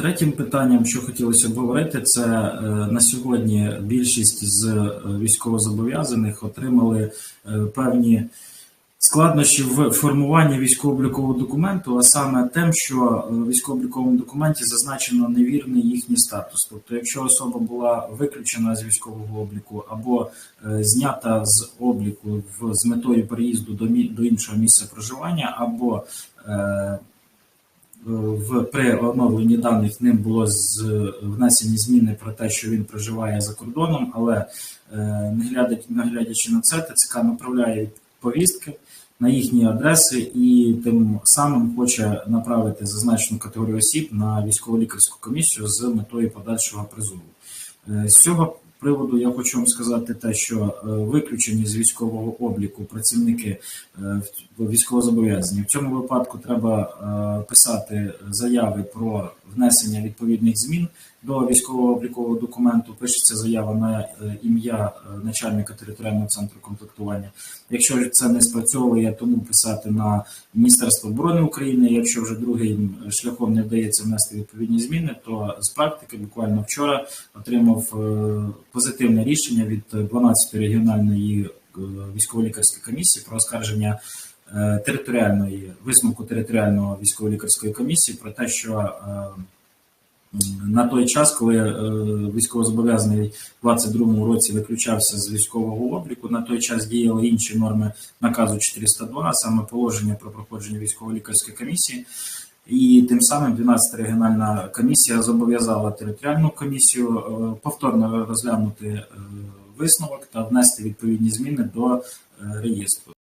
Третім питанням, що хотілося б говорити, це е, на сьогодні більшість з е, військовозобов'язаних отримали е, певні складнощі в формуванні військово-облікового документу, а саме тим, що в військово-обліковому документі зазначено невірний їхній статус. Тобто, якщо особа була виключена з військового обліку або знята з обліку з метою переїзду до іншого місця проживання, або в при оновленні даних ним було з внесені зміни про те, що він проживає за кордоном, але е, не глядячи, на це, ТЦК направляє повістки на їхні адреси і тим самим хоче направити зазначену категорію осіб на військово-лікарську комісію з метою подальшого призову. Е, З цього приводу я хочу вам сказати те, що е, виключені з військового обліку працівники е, військовозобов'язані. В цьому випадку треба е, писати заяви про внесення відповідних змін до військового облікового документу. Пишеться заява на ім'я начальника територіального центру комплектування. Якщо це не спрацьовує, тому писати на Міністерство оборони України. Якщо вже другим шляхом не вдається внести відповідні зміни, то з практики буквально вчора отримав позитивне рішення від 12-ї регіональної е, військово-лікарської комісії про оскарження е, територіальної висновку територіального військово-лікарської комісії про те, що е, на той час, коли е, військовозобов'язаний в 22-му році виключався з військового обліку, на той час діяли інші норми наказу 402, а саме положення про проходження військово-лікарської комісії. І тим самим 12 регіональна комісія зобов'язала територіальну комісію е, повторно розглянути е, висновок та внести відповідні зміни до е, реєстру.